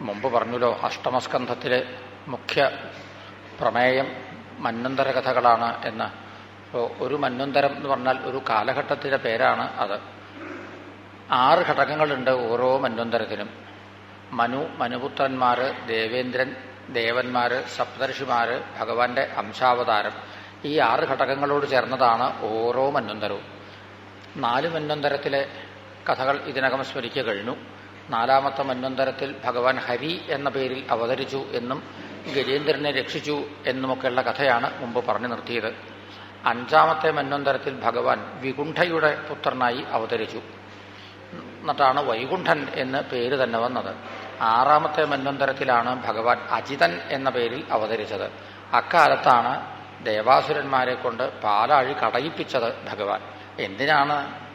മുമ്പ് പറഞ്ഞല്ലോ അഷ്ടമസ്കന്ധത്തിലെ മുഖ്യ പ്രമേയം മന്നന്തര കഥകളാണ് എന്ന്. അപ്പോൾ ഒരു മന്നന്തരം എന്ന് പറഞ്ഞാൽ ഒരു കാലഘട്ടത്തിന്റെ പേരാണ് അത്. ആറ് ഘടകങ്ങളുണ്ട് ഓരോ മന്വന്തരത്തിനും. മനു മനുപുത്രന്മാർ ദേവേന്ദ്രൻ ദേവന്മാർ സപ്തർഷിമാർ ഭഗവാന്റെ അംശാവതാരം. ഈ ആറ് ഘടകങ്ങളോട് ചേർന്നതാണ് ഓരോ മന്നന്തരവും നാല് മന്നന്തരത്തിലെ കഥകൾ ഇതിനകം സ്മരിക്കുക കഴിഞ്ഞു. നാലാമത്തെ മന്വന്തരത്തിൽ ഭഗവാൻ ഹരി എന്ന പേരിൽ അവതരിച്ചു എന്നും ഗജേന്ദ്രനെ രക്ഷിച്ചു എന്നുമൊക്കെയുള്ള കഥയാണ് മുമ്പ് പറഞ്ഞു നിർത്തിയത്. അഞ്ചാമത്തെ മന്വന്തരത്തിൽ ഭഗവാൻ വികുണ്ഠയുടെ പുത്രനായി അവതരിച്ചു. എന്നിട്ടാണ് വൈകുണ്ഠൻ എന്ന് പേര് തന്നെ വന്നത്. ആറാമത്തെ മന്വന്തരത്തിലാണ് ഭഗവാൻ അജിതൻ എന്ന പേരിൽ അവതരിച്ചത്. അക്കാലത്താണ് ദേവാസുരന്മാരെ കൊണ്ട് പാലാഴി കടയിപ്പിച്ചത് ഭഗവാൻ. എന്തിനാണ്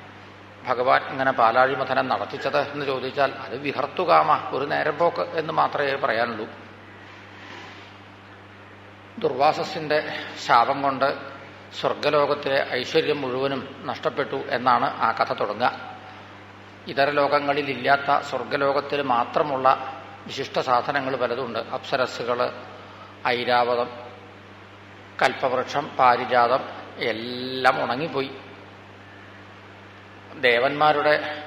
ഭഗവാൻ ഇങ്ങനെ പാലാഴി മഥനം നടത്തിച്ചത് എന്ന് ചോദിച്ചാൽ അത് വിഹർത്തുകാമ ഒരു നേരം പോക്ക് എന്ന് മാത്രമേ പറയാനുള്ളൂ. ദുർവാസസിന്റെ ശാപം കൊണ്ട് സ്വർഗലോകത്തിലെ ഐശ്വര്യം മുഴുവനും നഷ്ടപ്പെട്ടു എന്നാണ് ആ കഥ തുടങ്ങുക. ഇതര ലോകങ്ങളിലില്ലാത്ത സ്വർഗലോകത്തിൽ മാത്രമുള്ള വിശിഷ്ട സാധനങ്ങൾ പലതുണ്ട്. അപ്സരസ്സുകൾ ഐരാവതം കൽപ്പവൃക്ഷം പാരിജാതം എല്ലാം ഉണങ്ങിപ്പോയി. ദേവന്മാരുടെ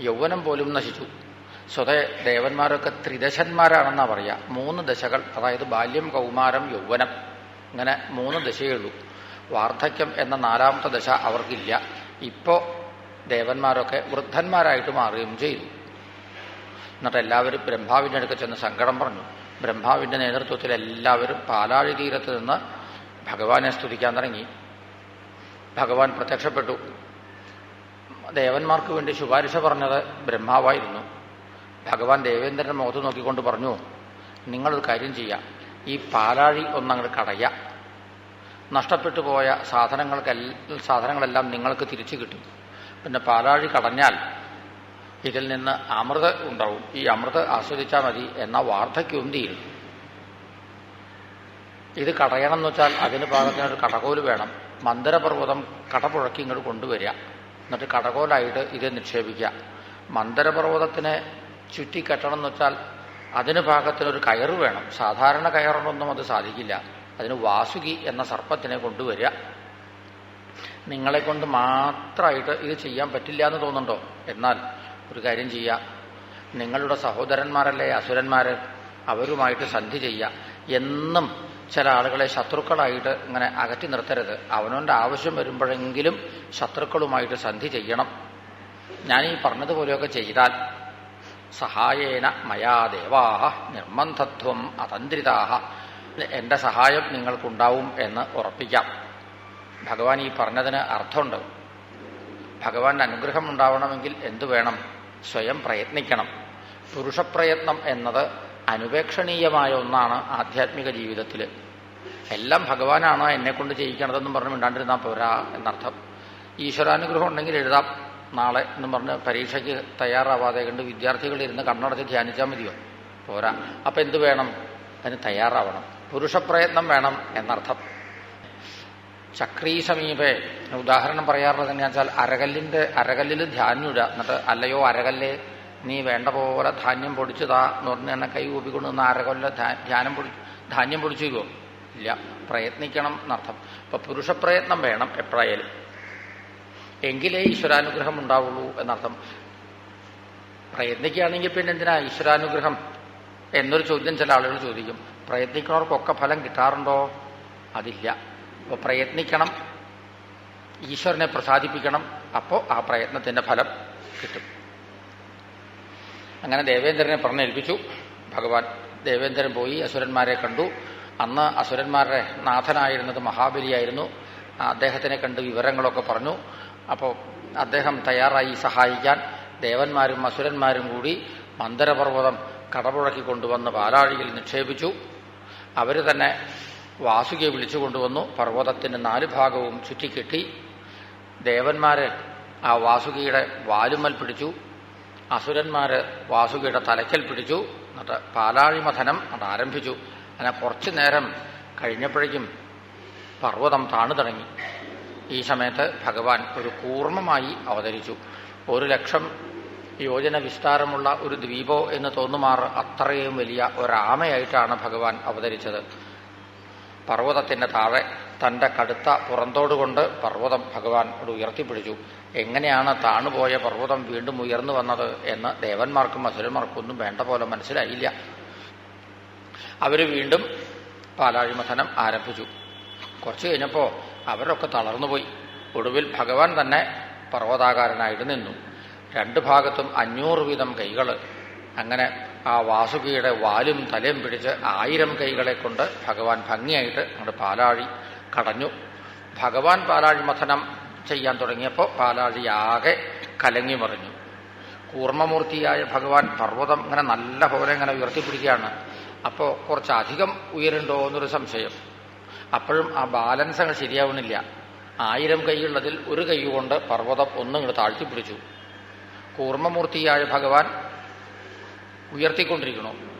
യൗവനം പോലും നശിച്ചു. സ്വതേ ദേവന്മാരൊക്കെ ത്രിദശന്മാരാണെന്നാ പറയാ. മൂന്ന് ദശകൾ അതായത് ബാല്യം കൗമാരം യൗവനം. ഇങ്ങനെ മൂന്ന് ദശയുള്ളൂ വാർദ്ധക്യം എന്ന നാലാമത്തെ ദശ അവർക്കില്ല. ഇപ്പോ ദേവന്മാരൊക്കെ വൃദ്ധന്മാരായിട്ട് മാറുകയും ചെയ്തു. എന്നിട്ട് എല്ലാവരും ബ്രഹ്മാവിന്റെ അടുക്ക ചെന്ന് സങ്കടം പറഞ്ഞു. ബ്രഹ്മാവിന്റെ നേതൃത്വത്തിൽ എല്ലാവരും പാലാഴി തീരത്ത് നിന്ന് ഭഗവാനെ സ്തുതിക്കാൻ തുടങ്ങി. ഭഗവാൻ പ്രത്യക്ഷപ്പെട്ടു. ദേവന്മാർക്ക് വേണ്ടി ശുപാരിശ പറഞ്ഞത് ബ്രഹ്മാവായിരുന്നു. ഭഗവാൻ ദേവേന്ദ്രൻ മുഖത്ത് നോക്കിക്കൊണ്ട് പറഞ്ഞു നിങ്ങളൊരു കാര്യം ചെയ്യാം. ഈ പാലാഴി ഒന്നങ്ങോട്ട് കടയ നഷ്ടപ്പെട്ടു പോയ സാധനങ്ങൾക്ക് സാധനങ്ങളെല്ലാം നിങ്ങൾക്ക് തിരിച്ചു കിട്ടും. പിന്നെ പാലാഴി കടഞ്ഞാൽ ഇതിൽ നിന്ന് അമൃത് ഉണ്ടാവും. ഈ അമൃത് ആസ്വദിച്ചാൽ മതി എന്ന വാർദ്ധക്യവും ഇത് കടയണം എന്ന് വെച്ചാൽ അതിന് പാകത്തിനൊരു കടകോൽ വേണം. മന്ദരപർവതം കടപുഴക്കി ഇങ്ങോട്ട് കൊണ്ടുവരിക. എന്നിട്ട് കടകോലായിട്ട് ഇത് നിക്ഷേപിക്കുക. മന്ദരപർവതത്തിനെ ചുറ്റിക്കെട്ടണം എന്ന് വെച്ചാൽ അതിന് പാകത്തിനൊരു കയറ് വേണം. സാധാരണ കയറൊന്നും അത് സാധിക്കില്ല. അതിന് വാസുകി എന്ന സർപ്പത്തിനെ കൊണ്ടുവരിക. നിങ്ങളെ കൊണ്ട് മാത്രമായിട്ട് ഇത് ചെയ്യാൻ പറ്റില്ല എന്ന് തോന്നുന്നുണ്ടോ? എന്നാൽ ഒരു കാര്യം ചെയ്യുക. നിങ്ങളുടെ സഹോദരന്മാരല്ലേ അസുരന്മാർ അവരുമായിട്ട് സന്ധി ചെയ്യുക. എന്നും ചില ആളുകളെ ശത്രുക്കളായിട്ട് ഇങ്ങനെ അകറ്റി നിർത്തരുത്. അവനവന്റെ ആവശ്യം വരുമ്പോഴെങ്കിലും ശത്രുക്കളുമായിട്ട് സന്ധി ചെയ്യണം. ഞാൻ ഈ പറഞ്ഞതുപോലെയൊക്കെ ചെയ്താൽ സഹായേന മയാദേവാ നിർബന്ധത്വം അതന്ത്രിതാഹ. എന്റെ സഹായം നിങ്ങൾക്കുണ്ടാവും എന്ന് ഉറപ്പിക്കാം. ഭഗവാൻ ഈ പറഞ്ഞതിന് അർത്ഥമുണ്ട്. ഭഗവാന്റെ അനുഗ്രഹം ഉണ്ടാവണമെങ്കിൽ എന്തു വേണം? സ്വയം പ്രയത്നിക്കണം. പുരുഷപ്രയത്നം എന്നത് അനുപേക്ഷണീയമായ ഒന്നാണ് ആധ്യാത്മിക ജീവിതത്തിൽ എല്ലാം ഭഗവാനാണ് എന്നെ കൊണ്ട് ചെയ്യിക്കണതെന്നും പറഞ്ഞ് മിണ്ടാണ്ടിരുന്നാൽ പോരാ എന്നർത്ഥം. ഈശ്വരാനുഗ്രഹം ഉണ്ടെങ്കിൽ എഴുതാം. നാളെ എന്നും പറഞ്ഞ് പരീക്ഷയ്ക്ക് തയ്യാറാവാതെ കണ്ട് വിദ്യാർത്ഥികൾ ഇരുന്ന് കണ്ണടച്ച് ധ്യാനിച്ചാൽ മതിയോ? പോരാ. അപ്പം എന്ത് വേണം? അതിന് തയ്യാറാവണം. പുരുഷപ്രയത്നം വേണം എന്നർത്ഥം. ചക്രീ സമീപേ ഉദാഹരണം പറയാറുള്ളത് വെച്ചാൽ അരകല്ലിന്റെ അരകല്ലിൽ ധ്യാനിടുക എന്നിട്ട് അല്ലയോ അരകല്ലേ നീ വേണ്ട പോലെ ധാന്യം പൊടിച്ചതാ എന്ന് പറഞ്ഞ് തന്നെ കൈ കൂപ്പിക്കൊണ്ട് നിന്ന് അരകല്ല ധ്യാനം പൊടി ധാന്യം പൊടിച്ചു തരുമോ ഇല്ല. പ്രയത്നിക്കണം എന്നർത്ഥം. അപ്പൊ പുരുഷപ്രയത്നം വേണം എപ്പോഴായാലും. എങ്കിലേ ഈശ്വരാനുഗ്രഹം ഉണ്ടാവുള്ളൂ എന്നർത്ഥം. പ്രയത്നിക്കുകയാണെങ്കിൽ പിന്നെ എന്തിനാ ഈശ്വരാനുഗ്രഹം? എന്നൊരു ചോദ്യം ചില ആളുകൾ ചോദിക്കും. പ്രയത്നിക്കുന്നവർക്കൊക്കെ ഫലം കിട്ടാറുണ്ടോ? അതില്ല. അപ്പോൾ പ്രയത്നിക്കണം. ഈശ്വരനെ പ്രസാദിപ്പിക്കണം. അപ്പോൾ ആ പ്രയത്നത്തിന്റെ ഫലം കിട്ടും. അങ്ങനെ ദേവേന്ദ്രനെ പറഞ്ഞേൽപ്പിച്ചു. ഭഗവാൻ ദേവേന്ദ്രൻ പോയി അസുരന്മാരെ കണ്ടു. അന്ന് അസുരന്മാരുടെ നാഥനായിരുന്നത് മഹാബലിയായിരുന്നു. അദ്ദേഹത്തിനെ കണ്ട് വിവരങ്ങളൊക്കെ പറഞ്ഞു. അപ്പോൾ അദ്ദേഹം തയ്യാറായി സഹായിക്കാൻ ദേവന്മാരും അസുരന്മാരും കൂടി മന്ദരപർവതം കടപുഴക്കി കൊണ്ടുവന്ന് പാലാഴിയിൽ നിക്ഷേപിച്ചു. അവർ തന്നെ വാസുകിയെ വിളിച്ചു കൊണ്ടുവന്നു. പർവതത്തിന്റെ നാല് ഭാഗവും ചുറ്റിക്കെട്ടി. ദേവന്മാര് ആ വാസുകിയുടെ വാലുമൽ പിടിച്ചു. അസുരന്മാര് വാസുകിയുടെ തലയ്ക്കൽ പിടിച്ചു. എന്നിട്ട് പാലാഴിമഥനം അതാരംഭിച്ചു അങ്ങനെ കുറച്ചു നേരം കഴിഞ്ഞപ്പോഴേക്കും പർവതം താണു തുടങ്ങി. ഈ സമയത്ത് ഭഗവാൻ ഒരു കൂർമ്മമായി അവതരിച്ചു. ഒരു ലക്ഷം യോജന വിസ്താരമുള്ള ഒരു ദ്വീപോ എന്ന് തോന്നുമാർ അത്രയും വലിയ ഒരാമയായിട്ടാണ് ഭഗവാൻ അവതരിച്ചത്. പർവതത്തിന്റെ താഴെ തന്റെ കടുത്ത പുറന്തോടുകൊണ്ട് പർവതം ഭഗവാൻ ഒരു ഉയർത്തിപ്പിടിച്ചു. എങ്ങനെയാണ് താണുപോയ പർവതം വീണ്ടും ഉയർന്നു വന്നത് എന്ന് ദേവന്മാർക്കും അസുരന്മാർക്കും ഒന്നും വേണ്ട പോലെ മനസ്സിലായില്ല. അവർ വീണ്ടും പാലാഴിമഥനം ആരംഭിച്ചു. കുറച്ചു കഴിഞ്ഞപ്പോൾ അവരൊക്കെ തളർന്നുപോയി ഒടുവിൽ ഭഗവാൻ തന്നെ പർവതാകാരനായിട്ട് നിന്നു. രണ്ട് ഭാഗത്തും അഞ്ഞൂറ് വീതം കൈകൾ അങ്ങനെ ആ വാസുകിയുടെ വാലും തലയും പിടിച്ച് ആയിരം കൈകളെ കൊണ്ട് ഭഗവാൻ ഭംഗിയായിട്ട് അങ്ങോട്ട് പാലാഴി കടഞ്ഞു. ഭഗവാൻ പാലാഴി മഥനം ചെയ്യാൻ തുടങ്ങിയപ്പോൾ പാലാഴി ആകെ കലങ്ങി മറിഞ്ഞു. കൂർമ്മമൂർത്തിയായ ഭഗവാൻ പർവതം ഇങ്ങനെ നല്ല പോലെ ഇങ്ങനെ ഉയർത്തിപ്പിടിക്കുകയാണ്. അപ്പോൾ കുറച്ചധികം ഉയരുണ്ടോ എന്നൊരു സംശയം. അപ്പോഴും ആ ബാലൻസ് അങ്ങ് ശരിയാവുന്നില്ല. ആയിരം കൈയുള്ളതിൽ ഒരു കൈ കൊണ്ട് പർവതം ഒന്നിങ്ങോട്ട് താഴ്ത്തിപ്പിടിച്ചു. കൂർമ്മമൂർത്തിയായ ഭഗവാൻ ഉയർത്തിക്കൊണ്ടിരിക്കണു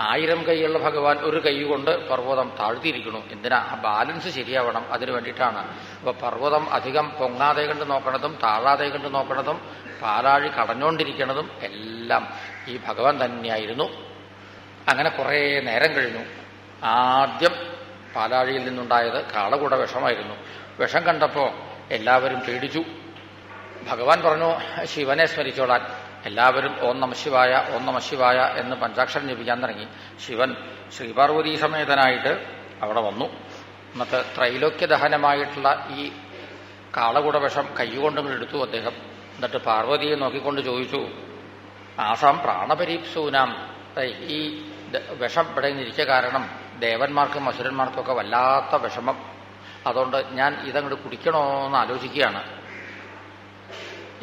ആയിരം കൈയുള്ള ഭഗവാൻ ഒരു കൈ കൊണ്ട് പർവതം താഴ്ത്തിയിരിക്കണു എന്തിനാ? ആ ബാലൻസ് ശരിയാവണം അതിനു വേണ്ടിയിട്ടാണ്. അപ്പൊ പർവതം അധികം പൊങ്ങാതെ കണ്ട് നോക്കണതും താഴാതെ കണ്ട് നോക്കണതും പാലാഴി കടഞ്ഞുകൊണ്ടിരിക്കണതും എല്ലാം ഈ ഭഗവാൻ തന്നെയായിരുന്നു. അങ്ങനെ കുറേ നേരം കഴിഞ്ഞു. ആദ്യം പാലാഴിയിൽ നിന്നുണ്ടായത് കാളകൂട വിഷമായിരുന്നു. വിഷം കണ്ടപ്പോൾ എല്ലാവരും പേടിച്ചു. ഭഗവാൻ പറഞ്ഞു ശിവനെ സ്മരിച്ചോളാൻ. എല്ലാവരും ഓം നമ ശിവായ ഓം നമ ശിവായ എന്ന് പഞ്ചാക്ഷരം ജപിക്കാൻ തുടങ്ങി. ശിവൻ ശ്രീപാർവതി സമേതനായിട്ട് അവിടെ വന്നു. എന്നിട്ട് ത്രൈലോക്യ ദഹനമായിട്ടുള്ള ഈ കാളകൂട വിഷം കൈകൊണ്ടും എടുത്തു അദ്ദേഹം. എന്നിട്ട് പാർവതിയെ നോക്കിക്കൊണ്ട് ചോദിച്ചു ആസാം പ്രാണപരീപ്സൂനാം. ഈ വിഷം ഇവിടെ ഇരിക്കുക കാരണം ദേവന്മാർക്കും അസുരന്മാർക്കൊക്കെ വല്ലാത്ത വിഷമം. അതുകൊണ്ട് ഞാൻ ഇതങ്ങോട്ട് കുടിക്കണോന്ന് ആലോചിക്കുകയാണ്.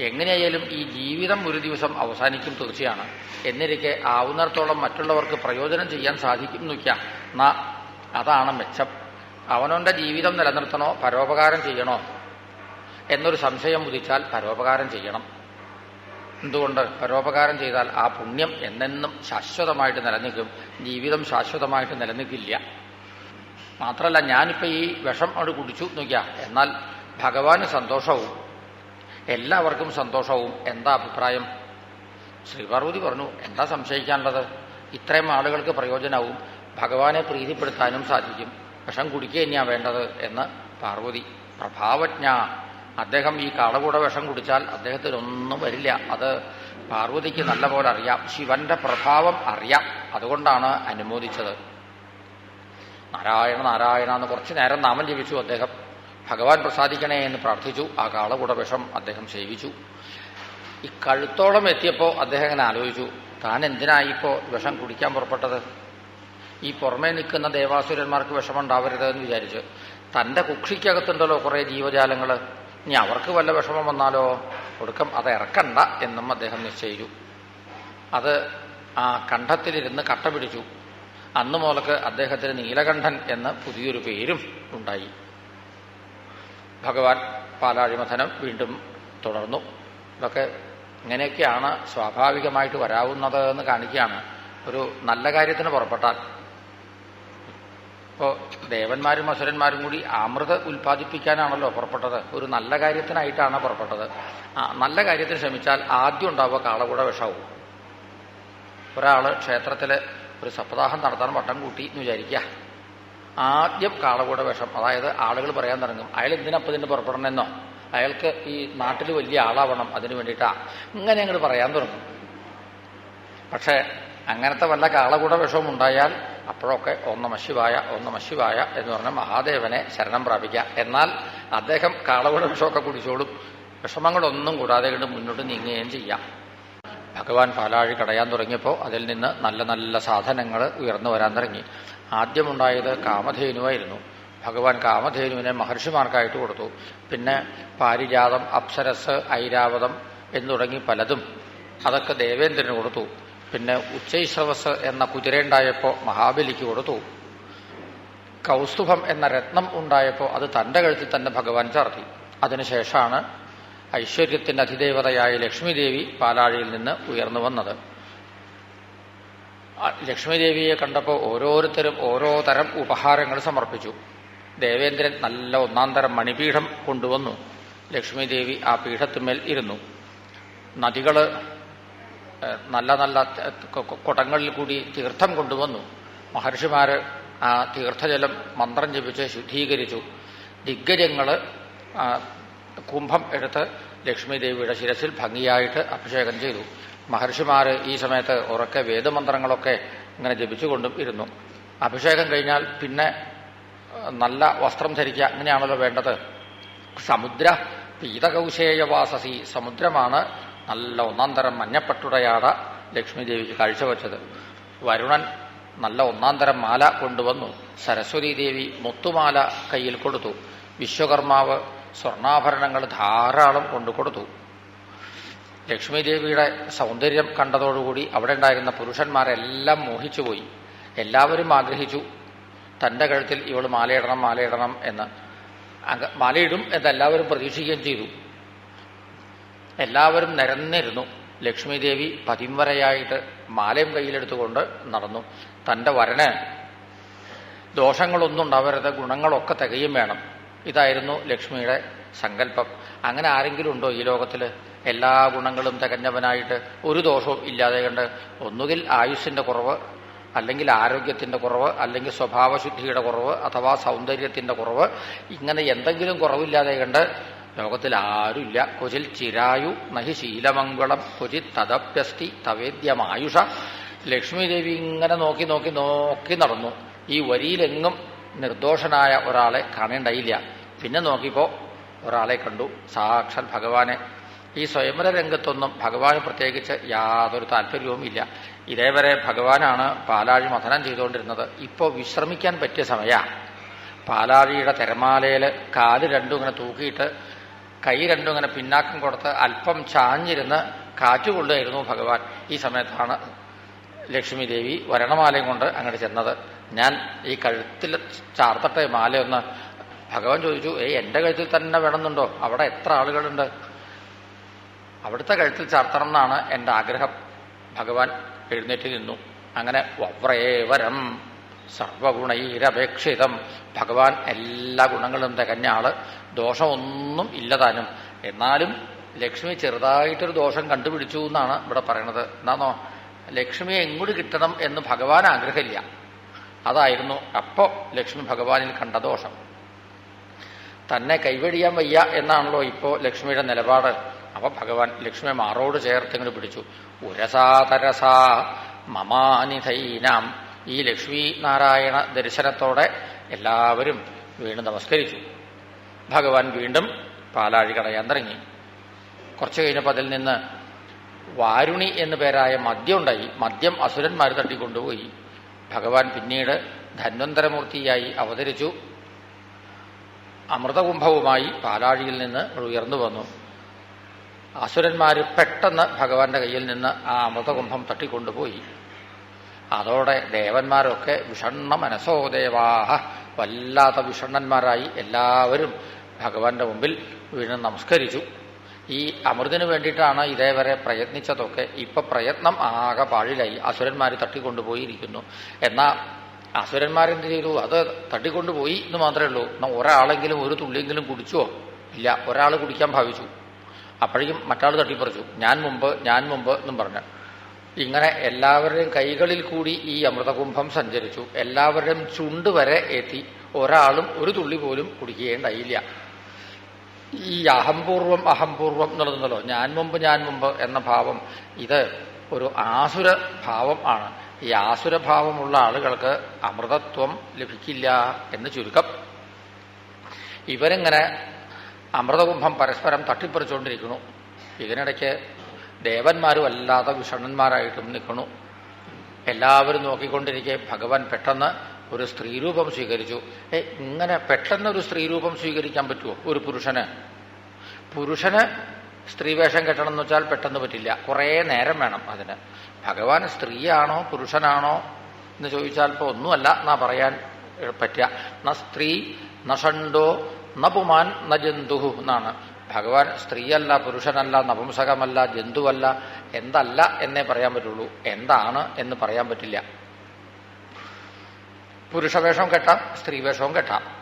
എങ്ങനെയായാലും ഈ ജീവിതം ഒരു ദിവസം അവസാനിക്കും തീർച്ചയാണ്. എന്നിരിക്കെ ആവുന്നിടത്തോളം മറ്റുള്ളവർക്ക് പ്രയോജനം ചെയ്യാൻ സാധിക്കും നോക്കാം അതാണ് മെച്ചം. അവനവന്റെ ജീവിതം നിലനിർത്തണോ? പരോപകാരം ചെയ്യണോ? എന്നൊരു സംശയം ഉദിച്ചാൽ പരോപകാരം ചെയ്യണം. എന്തുകൊണ്ട് പരോപകാരം ചെയ്താൽ ആ പുണ്യം എന്നെന്നും ശാശ്വതമായിട്ട് നിലനിൽക്കും? ജീവിതം ശാശ്വതമായിട്ട് നിലനിൽക്കില്ല. മാത്രമല്ല ഞാനിപ്പോൾ ഈ വിഷം അവിടെ കുടിച്ചു നോക്കിയാ എന്നാൽ ഭഗവാന് സന്തോഷവും എല്ലാവർക്കും സന്തോഷവും. എന്താ അഭിപ്രായം? ശ്രീപാർവതി പറഞ്ഞു എന്താ സംശയിക്കാനുള്ളത്? ഇത്രയും ആളുകൾക്ക് പ്രയോജനവും ഭഗവാനെ പ്രീതിപ്പെടുത്താനും സാധിക്കും. വിഷം കുടിക്കുക തന്നെയാണ് വേണ്ടത് എന്ന് പാർവതി. പ്രഭാവജ്ഞ അദ്ദേഹം ഈ കാളകൂട വിഷം കുടിച്ചാൽ അദ്ദേഹത്തിനൊന്നും വരില്ല. അത് പാർവതിക്ക് നല്ല നല്ലപോലെ അറിയാം. ശിവന്റെ പ്രഭാവം അറിയാം. അതുകൊണ്ടാണ് അനുമോദിച്ചത്. നാരായണ നാരായണ എന്ന് കുറച്ചു നേരം നാമം ജപിച്ചു അദ്ദേഹം. ഭഗവാൻ പ്രസാദിക്കണേ എന്ന് പ്രാർത്ഥിച്ചു. ആ കാളകൂട വിഷം അദ്ദേഹം സേവിച്ചു. ഈ കഴുത്തോളം എത്തിയപ്പോൾ അദ്ദേഹം ഇങ്ങനെ ആലോചിച്ചു. താൻ എന്തിനായിപ്പോ വിഷം കുടിക്കാൻ പുറപ്പെട്ടത്? ഈ പുറമേ നിൽക്കുന്ന ദേവാസുരന്മാർക്ക് വിഷമുണ്ടാവരുത് എന്ന് വിചാരിച്ച്. തന്റെ കുക്ഷിക്കകത്തുണ്ടല്ലോ കുറെ ജീവജാലങ്ങൾ ഇനി അവർക്ക് വല്ല വിഷമം വന്നാലോ ഒടുക്കം അത് ഇറക്കണ്ട എന്നും അദ്ദേഹം നിശ്ചയിച്ചു. അത് ആ കണ്ഠത്തിലിരുന്ന് കട്ട പിടിച്ചു. അന്ന് മുതൽക്ക് അദ്ദേഹത്തിന് നീലകണ്ഠൻ എന്ന പുതിയൊരു പേരും ഉണ്ടായി. ഭഗവാൻ പാലാഴിമഥനം വീണ്ടും തുടർന്നു. ഇതൊക്കെ ഇങ്ങനെയൊക്കെയാണ് സ്വാഭാവികമായിട്ട് വരാവുന്നത് എന്ന് കാണിക്കുകയാണ്. ഒരു നല്ല കാര്യത്തിന് പുറപ്പെട്ടാൽ ഇപ്പോൾ ദേവന്മാരും അസുരന്മാരും കൂടി അമൃത് ഉൽപ്പാദിപ്പിക്കാനാണല്ലോ പുറപ്പെട്ടത്. ഒരു നല്ല കാര്യത്തിനായിട്ടാണ് പുറപ്പെട്ടത്. നല്ല കാര്യത്തിന് ശ്രമിച്ചാൽ ആദ്യം ഉണ്ടാവുക കാളകൂട വിഷാവും. ഒരാൾ ക്ഷേത്രത്തിൽ ഒരു സപ്താഹം നടത്താൻ വട്ടം കൂട്ടി എന്ന് വിചാരിക്കുക. ആദ്യം കാളകൂട വിഷം അതായത് ആളുകൾ പറയാൻ തുടങ്ങും അയാൾ എന്തിനപ്പം ഇതിന് പുറപ്പെടണമെന്നോ? അയാൾക്ക് ഈ നാട്ടിൽ വലിയ ആളാവണം അതിനു വേണ്ടിയിട്ടാ. ഇങ്ങനെ അങ്ങോട്ട് പറയാൻ തുടങ്ങും. പക്ഷേ അങ്ങനത്തെ വല്ല കാളകൂട വിഷവും ഉണ്ടായാൽ അപ്പോഴൊക്കെ ഓം മശിവായ ശിവായ ഓം നമ ശിവായ എന്ന് പറഞ്ഞ മഹാദേവനെ ശരണം പ്രാപിക്കുക എന്നാൽ അദ്ദേഹം കാളവട വിഷമൊക്കെ കുടിച്ചോളും. വിഷമങ്ങളൊന്നും കൂടാതെ കണ്ട് മുന്നോട്ട് നീങ്ങുകയും ചെയ്യാം. ഭഗവാൻ പാലാഴി കടയാൻ തുടങ്ങിയപ്പോൾ അതിൽ നിന്ന് നല്ല നല്ല സാധനങ്ങൾ ഉയർന്നു വരാൻ തുടങ്ങി. ആദ്യമുണ്ടായത് കാമധേനുവായിരുന്നു. ഭഗവാൻ കാമധേനുവിനെ മഹർഷിമാർക്കായിട്ട് കൊടുത്തു. പിന്നെ പാരിജാതം അപ്സരസ് ഐരാവതം എന്ന് തുടങ്ങി പലതും അതൊക്കെ ദേവേന്ദ്രന് കൊടുത്തു. പിന്നെ ഉച്ചൈശ്രവസ് എന്ന കുതിരയുണ്ടായപ്പോൾ മഹാബലിക്ക് കൊടുത്തു. കൗസ്തുഭം എന്ന രത്നം ഉണ്ടായപ്പോൾ അത് തന്റെ കഴുത്തിൽ തന്നെ ഭഗവാൻ ചാർത്തി. അതിനുശേഷമാണ് ഐശ്വര്യത്തിന്റെ അധിദേവതയായ ലക്ഷ്മിദേവി പാലാഴിയിൽ നിന്ന് ഉയർന്നു വന്നത്. ലക്ഷ്മിദേവിയെ കണ്ടപ്പോൾ ഓരോരുത്തരും ഓരോ തരം ഉപഹാരങ്ങൾ സമർപ്പിച്ചു. ദേവേന്ദ്രൻ നല്ല ഒന്നാം തരം മണിപീഠം കൊണ്ടുവന്നു. ലക്ഷ്മിദേവി ആ പീഠത്തിന്മേൽ ഇരുന്നു. നദികൾ ഏഹ്, നല്ല നല്ല കുടങ്ങളിൽ കൂടി തീർത്ഥം കൊണ്ടുവന്നു. മഹർഷിമാർ ആ തീർത്ഥജലം മന്ത്രം ജപിച്ച് ശുദ്ധീകരിച്ചു. ദിഗ്ഗജങ്ങൾ കുംഭം എടുത്ത് ലക്ഷ്മിദേവിയുടെ ശിരസിൽ ഭംഗിയായിട്ട് അഭിഷേകം ചെയ്തു. മഹർഷിമാർ ഈ സമയത്ത് ഉറക്കെ വേദമന്ത്രങ്ങളൊക്കെ ഇങ്ങനെ ജപിച്ചുകൊണ്ടും ഇരുന്നു. അഭിഷേകം കഴിഞ്ഞാൽ പിന്നെ നല്ല വസ്ത്രം ധരിക്കുക അങ്ങനെയാണല്ലോ വേണ്ടത്. സമുദ്ര പീതകൗശേയവാസസി സമുദ്രമാണ് നല്ല ഒന്നാം തരം മഞ്ഞപ്പട്ടുടയാട ലക്ഷ്മിദേവിക്ക് കാഴ്ചവെച്ചത്. വരുണൻ നല്ല ഒന്നാം തരം മാല കൊണ്ടുവന്നു. സരസ്വതി ദേവി മുത്തുമാല കയ്യിൽ കൊടുത്തു. വിശ്വകർമാവ് സ്വർണാഭരണങ്ങൾ ധാരാളം കൊണ്ടു കൊടുത്തു. ലക്ഷ്മിദേവിയുടെ സൗന്ദര്യം കണ്ടതോടുകൂടി അവിടെ ഉണ്ടായിരുന്ന പുരുഷന്മാരെല്ലാം മോഹിച്ചുപോയി എല്ലാവരും ആഗ്രഹിച്ചു തന്റെ കഴുത്തിൽ ഇവൾ മാലയിടണം മാലയിടണം എന്ന്. മാലയിടും എന്നെല്ലാവരും പ്രതീക്ഷിക്കുകയും ചെയ്തു. എല്ലാവരും നിരന്നിരുന്നു. ലക്ഷ്മിദേവി പതിംവരയായിട്ട് മാലയും കയ്യിലെടുത്തുകൊണ്ട് നടന്നു. തന്റെ വരന് ദോഷങ്ങളൊന്നും ഉണ്ടാവരുത് ഗുണങ്ങളൊക്കെ തികയും വേണം. ഇതായിരുന്നു ലക്ഷ്മിയുടെ സങ്കല്പം. അങ്ങനെ ആരെങ്കിലും ഉണ്ടോ ഈ ലോകത്തിൽ എല്ലാ ഗുണങ്ങളും തികഞ്ഞവനായിട്ട് ഒരു ദോഷവും ഇല്ലാതെ കണ്ട് ഒന്നുകിൽ ആയുസ്സിന്റെ കുറവ് അല്ലെങ്കിൽ ആരോഗ്യത്തിന്റെ കുറവ് അല്ലെങ്കിൽ സ്വഭാവശുദ്ധിയുടെ കുറവ് അഥവാ സൗന്ദര്യത്തിന്റെ കുറവ് ഇങ്ങനെ എന്തെങ്കിലും കുറവില്ലാതെ കണ്ട് ലോകത്തിൽ ആരുമില്ല കൊചിൽ ചിരായു നഹി ശീലമംഗളം. കൊചിത് തദപ്യസ്തി തവേദ്യമായുഷ. ലക്ഷ്മിദേവി ഇങ്ങനെ നോക്കി നോക്കി നോക്കി നടന്നു. ഈ വരിയിലെങ്ങും നിർദോഷനായ ഒരാളെ കാണേണ്ടയില്ല. പിന്നെ നോക്കിപ്പോ ഒരാളെ കണ്ടു. സാക്ഷാൽ ഭഗവാനെ. ഈ സ്വയംവര രംഗത്തൊന്നും ഭഗവാന് പ്രത്യേകിച്ച് യാതൊരു താല്പര്യവും ഇല്ല ഇതേവരെ ഭഗവാനാണ് പാലാഴി മഥനം ചെയ്തുകൊണ്ടിരുന്നത്. ഇപ്പോൾ വിശ്രമിക്കാൻ പറ്റിയ സമയ. പാലാഴിയുടെ തിരമാലയിൽ കാൽ രണ്ടും ഇങ്ങനെ തൂക്കിയിട്ട് കൈ രണ്ടും ഇങ്ങനെ പിന്നാക്കം കൊടുത്ത് അല്പം ചാഞ്ഞിരുന്ന് കാറ്റുകൊള്ളുകയായിരുന്നു ഭഗവാൻ. ഈ സമയത്താണ് ലക്ഷ്മി ദേവി വരണമാലയും കൊണ്ട് അങ്ങോട്ട് ചെന്നത്. ഞാൻ ഈ കഴുത്തിൽ ചാർത്തട്ടെ മാലയൊന്ന്. ഭഗവാൻ ചോദിച്ചു ഏയ് എന്റെ കഴുത്തിൽ തന്നെ വേണമെന്നുണ്ടോ? അവിടെ എത്ര ആളുകളുണ്ട്? അവിടുത്തെ കഴുത്തിൽ ചാർത്തണം എന്നാണ് എന്റെ ആഗ്രഹം. ഭഗവാൻ എഴുന്നേറ്റ് നിന്നു. അങ്ങനെ വവ്രേവരം സർവഗുണൈരപേക്ഷിതം. ഭഗവാൻ എല്ലാ ഗുണങ്ങളും തികഞ്ഞ ആൾ. ദോഷമൊന്നും ഇല്ലതാനും എന്നാലും ലക്ഷ്മി ചെറുതായിട്ടൊരു ദോഷം കണ്ടുപിടിച്ചു എന്നാണ് ഇവിടെ പറയണത്. എന്താണോ ലക്ഷ്മിയെ എങ്ങോട്ട് കിട്ടണം എന്ന് ഭഗവാൻ ആഗ്രഹമില്ല. അതായിരുന്നു അപ്പോ ലക്ഷ്മി ഭഗവാനിൽ കണ്ട ദോഷം. തന്നെ കൈവടിയാൻ വയ്യ എന്നാണല്ലോ ഇപ്പോ ലക്ഷ്മിയുടെ നിലപാട്. അപ്പൊ ഭഗവാൻ ലക്ഷ്മിയെ മാറോട് ചേർത്തെങ്കിലും പിടിച്ചു. ഉരസാതരസാ മമാനിധൈനാം ഈ ലക്ഷ്മി നാരായണ ദർശനത്തോടെ എല്ലാവരും വീണ്ടും നമസ്കരിച്ചു. ഭഗവാൻ വീണ്ടും പാലാഴി കടയാൻ തുടങ്ങി. കുറച്ചു കഴിഞ്ഞപ്പോൾ അതിൽ നിന്ന് വാരുണി എന്നു പേരായ മദ്യം ഉണ്ടായി മദ്യം അസുരന്മാർ തട്ടിക്കൊണ്ടുപോയി. ഭഗവാൻ പിന്നീട് ധന്വന്തരമൂർത്തിയായി അവതരിച്ചു. അമൃതകുംഭവുമായി പാലാഴിയിൽ നിന്ന് ഉയർന്നു വന്നു. അസുരന്മാർ പെട്ടെന്ന് ഭഗവാന്റെ കയ്യിൽ നിന്ന് ആ അമൃതകുംഭം തട്ടിക്കൊണ്ടുപോയി. അതോടെ ദേവന്മാരൊക്കെ വിഷണ്ണ മനസ്സോ ദേവാഹ വല്ലാത്ത വിഷണ്ണന്മാരായി എല്ലാവരും ഭഗവാന്റെ മുമ്പിൽ വീണ് നമസ്കരിച്ചു. ഈ അമൃതിനു വേണ്ടിയിട്ടാണ് ഇതേവരെ പ്രയത്നിച്ചതൊക്കെ. ഇപ്പൊ പ്രയത്നം ആകെ പാഴിലായി. അസുരന്മാർ തട്ടിക്കൊണ്ടുപോയിരിക്കുന്നു. എന്നാ അസുരന്മാരെന്ത് ചെയ്തു? അത് തട്ടിക്കൊണ്ടുപോയി എന്ന് മാത്രമേ ഉള്ളൂ. ഒരാളെങ്കിലും ഒരു തുള്ളിയെങ്കിലും കുടിച്ചോ? ഇല്ല. ഒരാൾ കുടിക്കാൻ ഭാവിച്ചു. അപ്പോഴേക്കും മറ്റാൾ തട്ടിപ്പറിച്ചു. ഞാൻ മുമ്പ് ഞാൻ മുമ്പ് എന്നും പറഞ്ഞു. ഇങ്ങനെ എല്ലാവരുടെയും കൈകളിൽ കൂടി ഈ അമൃതകുംഭം സഞ്ചരിച്ചു. എല്ലാവരുടെയും ചുണ്ട് വരെ എത്തി. ഒരാളും ഒരു തുള്ളി പോലും കുടിക്കുകയുണ്ടായില്ല ഈ അഹംപൂർവം അഹംപൂർവം എന്നുള്ളതുണ്ടല്ലോ ഞാൻ മുമ്പ് ഞാൻ മുമ്പ് എന്ന ഭാവം ഇത് ഒരു ആസുര ഭാവം ആണ്. ഈ ആസുരഭാവമുള്ള ആളുകൾക്ക് അമൃതത്വം ലഭിക്കില്ല എന്ന് ചുരുക്കം. ഇവരിങ്ങനെ അമൃതകുംഭം പരസ്പരം തട്ടിപ്പറിച്ചുകൊണ്ടിരിക്കുന്നു. ഇതിനിടയ്ക്ക് ദേവന്മാരും അല്ലാതെ വിഷണന്മാരായിട്ടും നിൽക്കണു. എല്ലാവരും നോക്കിക്കൊണ്ടിരിക്കെ ഭഗവാൻ പെട്ടെന്ന് ഒരു സ്ത്രീരൂപം സ്വീകരിച്ചു. ഏ ഇങ്ങനെ പെട്ടെന്ന് ഒരു സ്ത്രീരൂപം സ്വീകരിക്കാൻ പറ്റുമോ ഒരു പുരുഷന്. പുരുഷന് സ്ത്രീവേഷം കെട്ടണം എന്ന് വെച്ചാൽ പെട്ടെന്ന് പറ്റില്ല. കുറേ നേരം വേണം അതിന്. ഭഗവാൻ സ്ത്രീയാണോ പുരുഷനാണോ എന്ന് ചോദിച്ചാൽ ഇപ്പോൾ ഒന്നുമല്ല എന്നാ പറയാൻ പറ്റുക. ന സ്ത്രീ ന ഷണ്ടോ ന എന്നാണ്. ഭഗവാൻ സ്ത്രീയല്ല പുരുഷനല്ല നപുംസകമല്ല ജന്തുവല്ല എന്തല്ല എന്നേ പറയാൻ പറ്റുള്ളൂ. എന്താണ് എന്ന് പറയാൻ പറ്റില്ല. പുരുഷവേഷം കെട്ടാം സ്ത്രീവേഷവും കെട്ടാം.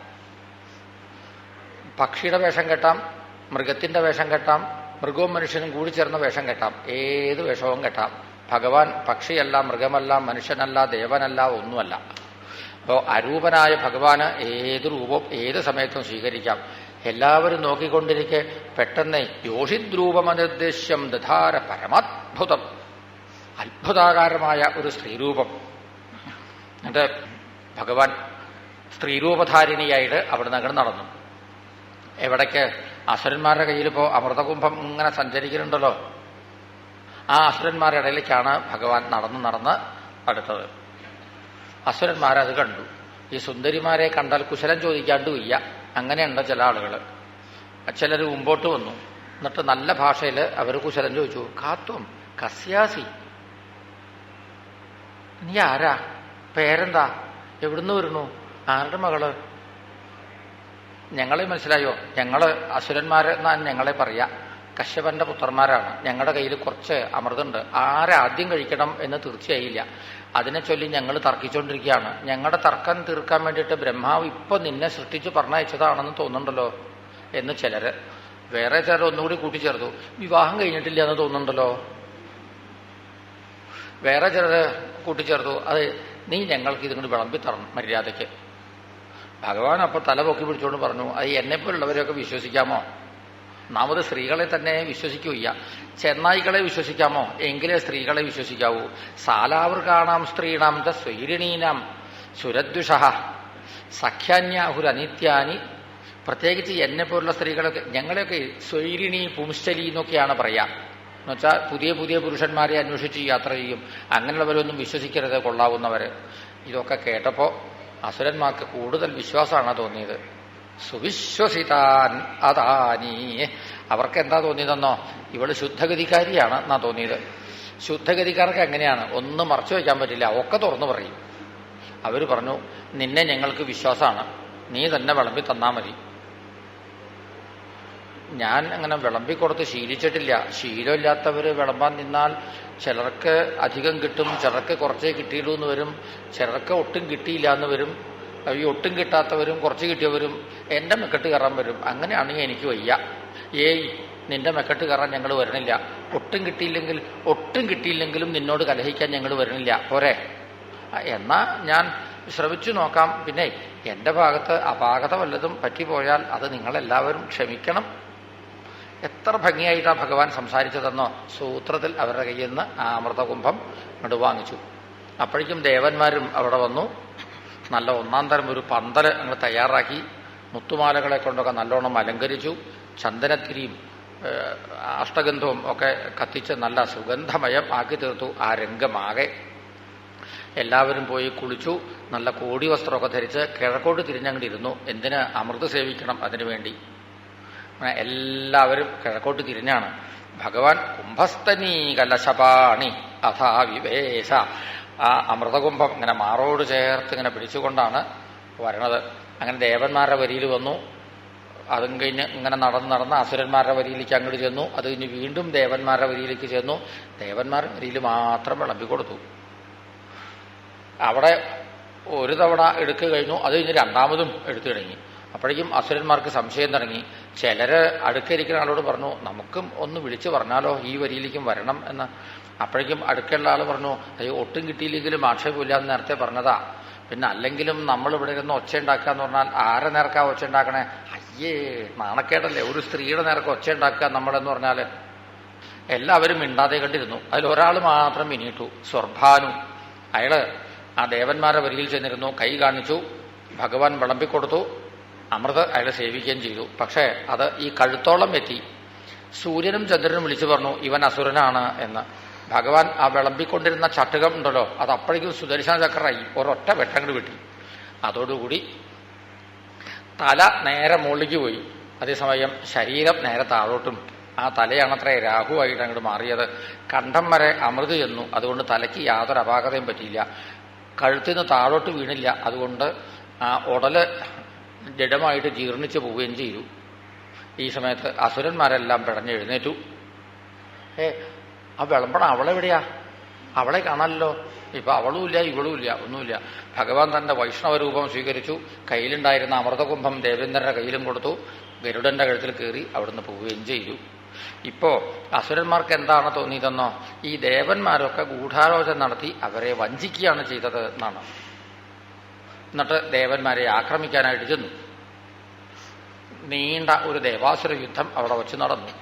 പക്ഷിയുടെ വേഷം കെട്ടാം മൃഗത്തിന്റെ വേഷം കെട്ടാം മൃഗവും മനുഷ്യനും കൂടി ചേർന്ന വേഷം കെട്ടാം. ഏത് വേഷവും കെട്ടാം. ഭഗവാൻ പക്ഷിയല്ല മൃഗമല്ല മനുഷ്യനല്ല ദേവനല്ല ഒന്നുമല്ല. അപ്പോൾ അരൂപനായ ഭഗവാന് ഏത് രൂപം ഏത് സമയത്തും സ്വീകരിക്കാം. എല്ലാവരും നോക്കിക്കൊണ്ടിരിക്കെ. പെട്ടെന്ന് യോഷിദ്രൂപമനിർദ്ദേശ്യം ദധാര പരമാത്ഭുതം. അത്ഭുതാകാരമായ ഒരു സ്ത്രീരൂപം. എന്നിട്ട് ഭഗവാൻ സ്ത്രീരൂപധാരിണിയായിട്ട് അവിടുന്ന് അങ്ങോട്ട് നടന്നു. എവിടേക്ക്? അസുരന്മാരുടെ കയ്യിലിപ്പോ അമൃതകുംഭം ഇങ്ങനെ സഞ്ചരിക്കുന്നുണ്ടല്ലോ. ആ അസുരന്മാരുടെ ഇടയിലേക്കാണ് ഭഗവാൻ നടന്ന് നടന്ന് അടുത്തത്. അസുരന്മാരത് കണ്ടു. ഈ സുന്ദരിമാരെ കണ്ടാൽ കുശലം ചോദിക്കാണ്ടുമില്ല അങ്ങനെയുണ്ട് ചില ആളുകൾ ചിലർ മുമ്പോട്ട് വന്നു. എന്നിട്ട് നല്ല ഭാഷയിൽ അവർ കുശലൻ ചോദിച്ചു കാത്വം കസ്യാസി. നീ ആരാ? പേരെന്താ? എവിടുന്ന് വരുന്നു? ആരുടെ മകൾ? ഞങ്ങളെ മനസ്സിലായോ? ഞങ്ങൾ അസുരന്മാരെന്നാ ഞങ്ങളെ പറയാ. കശ്യപന്റെ പുത്രന്മാരാണ്. ഞങ്ങളുടെ കയ്യിൽ കുറച്ച് അമൃതുണ്ട്. ആരാദ്യം കഴിക്കണം എന്ന് തീർച്ചയായില്ല. അതിനെ ചൊല്ലി ഞങ്ങൾ തർക്കിച്ചുകൊണ്ടിരിക്കുകയാണ് ഞങ്ങളുടെ തർക്കം തീർക്കാൻ വേണ്ടിയിട്ട് ബ്രഹ്മാവ് ഇപ്പൊ നിന്നെ സൃഷ്ടിച്ച് പറഞ്ഞയച്ചതാണെന്ന് തോന്നുന്നുണ്ടല്ലോ എന്ന് ചിലര്. വേറെ ചിലർ ഒന്നുകൂടി കൂട്ടിച്ചേർത്തു. വിവാഹം കഴിഞ്ഞിട്ടില്ല എന്ന് തോന്നുന്നുണ്ടല്ലോ. വേറെ ചിലർ കൂട്ടിച്ചേർത്തു. അത് നീ ഞങ്ങൾക്ക് ഇതിങ്ങോട്ട് വിളമ്പി തരണം മര്യാദയ്ക്ക്. ഭഗവാൻ അപ്പൊ തല പൊക്കി പിടിച്ചുകൊണ്ട് പറഞ്ഞു അത് എന്നെപ്പോലുള്ളവരെയൊക്കെ വിശ്വസിക്കാമോ? നാമത് സ്ത്രീകളെ തന്നെ വിശ്വസിക്കുകയ്യ ചെന്നായികളെ വിശ്വസിക്കാമോ? എങ്കിലേ സ്ത്രീകളെ വിശ്വസിക്കാവൂ. സാലാവൃകാണാം സ്ത്രീണാം ദ സ്വൈരിണീനാം സുരദ്വിഷ സഖ്യാന്യാഹുരനിത്യാനി. പ്രത്യേകിച്ച് എന്നെ പോലുള്ള സ്ത്രീകളൊക്കെ ഞങ്ങളെയൊക്കെ സ്വൈരിണി പുംശലി എന്നൊക്കെയാണ് പറയാ. എന്നുവെച്ചാൽ പുതിയ പുതിയ പുരുഷന്മാരെ അന്വേഷിച്ച് യാത്ര ചെയ്യും. അങ്ങനെയുള്ളവരൊന്നും വിശ്വസിക്കരുത് കൊള്ളാവുന്നവർ ഇതൊക്കെ കേട്ടപ്പോൾ അസുരന്മാർക്ക് കൂടുതൽ വിശ്വാസമാണ് തോന്നിയത്. സുവിശ്വസിതാൻ അതാനീ. അവർക്ക് എന്താ തോന്നിയതെന്നോ? ഇവൾ ശുദ്ധഗതിക്കാരിയാണ് എന്നാ തോന്നിയത്. ശുദ്ധഗതിക്കാർക്ക് എങ്ങനെയാണ്? ഒന്നും മറച്ചു വയ്ക്കാൻ പറ്റില്ല. ഒക്കെ തുറന്നു പറയും. അവർ പറഞ്ഞു നിന്നെ ഞങ്ങൾക്ക് വിശ്വാസമാണ്. നീ തന്നെ വിളമ്പി തന്നാ മതി. ഞാൻ അങ്ങനെ വിളമ്പിക്കൊടുത്ത് ശീലിച്ചിട്ടില്ല. ശീലമില്ലാത്തവര് വിളമ്പാൻ നിന്നാൽ ചിലർക്ക് അധികം കിട്ടും ചിലർക്ക് കുറച്ചേ കിട്ടിയുള്ളൂ എന്ന് വരും ചിലർക്ക് ഒട്ടും കിട്ടിയില്ല എന്ന് വരും. ഈ ഒട്ടും കിട്ടാത്തവരും കുറച്ച് കിട്ടിയവരും എന്റെ മെക്കെട്ട് കയറാൻ വരും. അങ്ങനെയാണെങ്കിൽ എനിക്ക് വയ്യ. ഏയ് നിന്റെ മെക്കെട്ട് കയറാൻ ഞങ്ങൾ വരണില്ല. ഒട്ടും കിട്ടിയില്ലെങ്കിൽ ഒട്ടും കിട്ടിയില്ലെങ്കിലും നിന്നോട് കലഹിക്കാൻ ഞങ്ങൾ വരണില്ല. പോരെ. എന്നാ ഞാൻ ശ്രമിച്ചു നോക്കാം. പിന്നെ എന്റെ ഭാഗത്ത് അപാകത വല്ലതും പറ്റിപ്പോയാൽ അത് നിങ്ങളെല്ലാവരും ക്ഷമിക്കണം. എത്ര ഭംഗിയായിട്ടാണ് ഭഗവാൻ സംസാരിച്ചതെന്നോ. സൂത്രത്തിൽ അവരുടെ കയ്യിൽ നിന്ന് ആ അമൃതകുംഭം ഇങ്ങോട്ട് വാങ്ങിച്ചു. അപ്പോഴേക്കും ദേവന്മാരും അവിടെ വന്നു. നല്ല ഒന്നാം തരം ഒരു പന്തൽ ഞങ്ങൾ തയ്യാറാക്കി. മുത്തുമാലകളെ കൊണ്ടൊക്കെ നല്ലോണം അലങ്കരിച്ചു. ചന്ദനത്തിരിയും അഷ്ടഗന്ധവും ഒക്കെ കത്തിച്ച് നല്ല സുഗന്ധമയം ആക്കി തീർത്തു. ആ രംഗമാകെ. എല്ലാവരും പോയി കുളിച്ചു. നല്ല കോടി വസ്ത്രമൊക്കെ ധരിച്ച് കിഴക്കോട്ട് തിരിഞ്ഞങ്ങിട്ടിരുന്നു എന്തിന് അമൃത് സേവിക്കണം അതിനുവേണ്ടി എല്ലാവരും കിഴക്കോട്ട് തിരിഞ്ഞാണ്. ഭഗവാൻ കുംഭസ്തനീ കലശപാണി അഥാ വിവേശ ആ അമൃതകുംഭം ഇങ്ങനെ മാറോട് ചേർത്ത് ഇങ്ങനെ പിടിച്ചുകൊണ്ടാണ് വരണത്. അങ്ങനെ ദേവന്മാരുടെ വരിയിൽ വന്നു. അതും കഴിഞ്ഞ് ഇങ്ങനെ നടന്ന് നടന്ന് അസുരന്മാരുടെ വരിയിലേക്ക് അങ്ങോട്ട് ചെന്നു. അത് കഴിഞ്ഞ് വീണ്ടും ദേവന്മാരുടെ വരിയിലേക്ക് ചെന്നു. ദേവന്മാരുടെ വരിയിൽ മാത്രം വിളമ്പി കൊടുത്തു. അവിടെ ഒരു തവണ എടുക്കു കഴിഞ്ഞു. അത് കഴിഞ്ഞ് രണ്ടാമതും എടുത്തു തുടങ്ങി. അപ്പോഴേക്കും അസുരന്മാർക്ക് സംശയം തുടങ്ങി. ചിലര് അടുക്കരിക്കുന്ന ആളോട് പറഞ്ഞു നമുക്കും ഒന്ന് വിളിച്ചു പറഞ്ഞാലോ ഈ വരിയിലേക്കും വരണം എന്ന്. അപ്പോഴേക്കും അടുക്കുള്ള ആൾ പറഞ്ഞു അയ്യോ ഒട്ടും കിട്ടിയില്ലെങ്കിലും ആക്ഷേപമില്ല എന്ന് നേരത്തെ പറഞ്ഞതാ. പിന്നെ അല്ലെങ്കിലും നമ്മൾ ഇവിടെ ഇരുന്ന് ഒച്ച ഉണ്ടാക്കുക എന്ന് പറഞ്ഞാൽ ആരെ നേർക്കാ ഒച്ച ഉണ്ടാക്കണേ? അയ്യേ നാണക്കേടല്ലേ. ഒരു സ്ത്രീയുടെ നേർക്ക് ഒച്ച ഉണ്ടാക്കുക നമ്മളെന്ന് പറഞ്ഞാൽ എല്ലാവരും മിണ്ടാതെ കണ്ടിരുന്നു. അതിൽ ഒരാൾ മാത്രം മിനിയിട്ടു സ്വർഭാനു. അയാൾ ആ ദേവന്മാരെ വരിയിൽ ചെന്നിരുന്നു കൈ കാണിച്ചു ഭഗവാൻ വിളമ്പിക്കൊടുത്തു അമൃത് അയാളെ സേവിക്കുകയും ചെയ്തു. പക്ഷേ അത് ഈ കഴുത്തോളം എത്തി. സൂര്യനും ചന്ദ്രനും വിളിച്ചു പറഞ്ഞു ഇവൻ അസുരനാണ് എന്ന്. ഭഗവാൻ ആ വിളമ്പിക്കൊണ്ടിരുന്ന ചട്ടുകം ഉണ്ടല്ലോ അത് അപ്പോഴേക്കും സുദർശന ചക്രായി ഒരൊറ്റ വെട്ടങ്ങൾ വിട്ടി. അതോടുകൂടി തല നേരെ മുകളിലേക്ക് പോയി. അതേസമയം ശരീരം നേരെ താഴോട്ടും. ആ തലയാണത്രേ രാഹുവായിട്ട് അങ്ങോട്ട് മാറിയത്. കണ്ടം വരെ അമൃത് ചെന്നു. അതുകൊണ്ട് തലയ്ക്ക് യാതൊരു അപാകതയും പറ്റിയില്ല. കഴുത്തിൽ നിന്ന് താഴോട്ട് വീണില്ല. അതുകൊണ്ട് ആ ഉടൽ ജഡമായിട്ട് ജീർണിച്ച് പോവുകയും ചെയ്തു. ഈ സമയത്ത് അസുരന്മാരെല്ലാം പിടഞ്ഞെഴുന്നേറ്റു ഏ ആ വിളമ്പണം അവളെവിടെയാ? അവളെ കാണാമല്ലോ ഇപ്പൊ ഇവളും ഇല്ല ഒന്നുമില്ല. ഭഗവാൻ തന്റെ വൈഷ്ണവ രൂപം സ്വീകരിച്ചു. കയ്യിലുണ്ടായിരുന്ന അമൃതകുംഭം ദേവേന്ദ്രന്റെ കയ്യിലും കൊടുത്തു. ഗരുഡന്റെ കഴുത്തിൽ കയറി അവിടുന്ന് പോവുകയും ചെയ്തു. ഇപ്പോ അസുരന്മാർക്ക് എന്താണ് തോന്നിയതെന്നോ? ഈ ദേവന്മാരൊക്കെ ഗൂഢാലോചന നടത്തി അവരെ വഞ്ചിക്കുകയാണ് ചെയ്തത് എന്നാണ്. എന്നിട്ട് ദേവന്മാരെ ആക്രമിക്കാനായിട്ട് ചെന്നു. നീണ്ട ഒരു ദേവാസുര യുദ്ധം അവിടെ വച്ച് നടന്നു.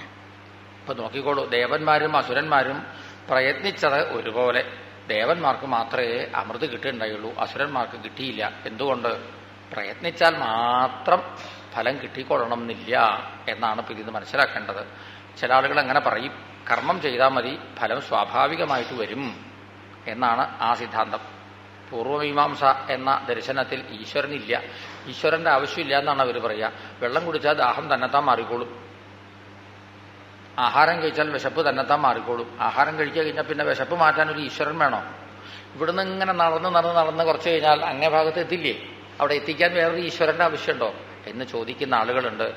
ഇപ്പൊ നോക്കിക്കോളൂ ദേവന്മാരും അസുരന്മാരും പ്രയത്നിച്ചത് ഒരുപോലെ. ദേവന്മാർക്ക് മാത്രമേ അമൃത് കിട്ടുണ്ടായുള്ളൂ അസുരന്മാർക്ക് കിട്ടിയില്ല. എന്തുകൊണ്ട്? പ്രയത്നിച്ചാൽ മാത്രം ഫലം കിട്ടിക്കൊള്ളണം എന്നില്ല എന്നാണ് ഇപ്പൊ ഇത് മനസ്സിലാക്കേണ്ടത്. ചില ആളുകൾ അങ്ങനെ പറയും കർമ്മം ചെയ്താൽ മതി ഫലം സ്വാഭാവികമായിട്ട് വരും എന്നാണ് ആ സിദ്ധാന്തം. പൂർവമീമാംസ എന്ന ദർശനത്തിൽ ഈശ്വരനില്ല. ഈശ്വരന്റെ ആവശ്യമില്ല എന്നാണ് അവർ പറയുക വെള്ളം കുടിച്ചാൽ ദാഹം തന്നെത്താൻ മാറിക്കോളും. ആഹാരം കഴിച്ചാൽ വിശപ്പ് തന്നെത്താൻ മാറിക്കോളും. ആഹാരം കഴിക്കുക കഴിഞ്ഞാൽ പിന്നെ വിശപ്പ് മാറ്റാൻ ഒരു ഈശ്വരൻ വേണോ? ഇവിടുന്ന് ഇങ്ങനെ നടന്ന് നടന്ന് നടന്ന് കുറച്ച് കഴിഞ്ഞാൽ അങ്ങേ ഭാഗത്ത് എത്തില്ലേ? അവിടെ എത്തിക്കാൻ വേറൊരു ഈശ്വരന്റെ ആവശ്യമുണ്ടോ? എന്ന് ചോദിക്കുന്ന ആളുകളുണ്ട്.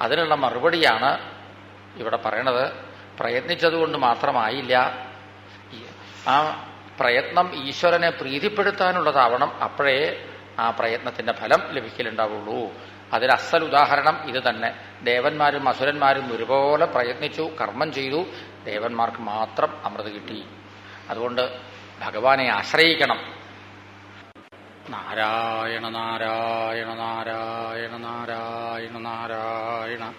അതിനുള്ള മറുപടിയാണ് ഇവിടെ പറയണത്. പ്രയത്നിച്ചതുകൊണ്ട് മാത്രമായില്ല. ആ പ്രയത്നം ഈശ്വരനെ പ്രീതിപ്പെടുത്താനുള്ളതാവണം. അപ്പോഴേ ആ പ്രയത്നത്തിന്റെ ഫലം ലഭിക്കലുണ്ടാവുള്ളൂ. അതിന് അസൽ ഉദാഹരണം ഇത് തന്നെ. ദേവന്മാരും അസുരന്മാരും ഒരുപോലെ പ്രയത്നിച്ചു കർമ്മം ചെയ്തു. ദേവന്മാർക്ക് മാത്രം അമൃത് കിട്ടി. അതുകൊണ്ട് ഭഗവാനെ ആശ്രയിക്കണം. നാരായണ നാരായണ നാരായണ നാരായണ നാരായണ.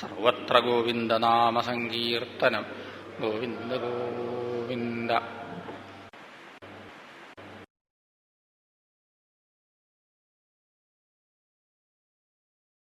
സർവത്ര ഗോവിന്ദനാമസങ്കീർത്തനം ഗോവിന്ദ ഗോവിന്ദ.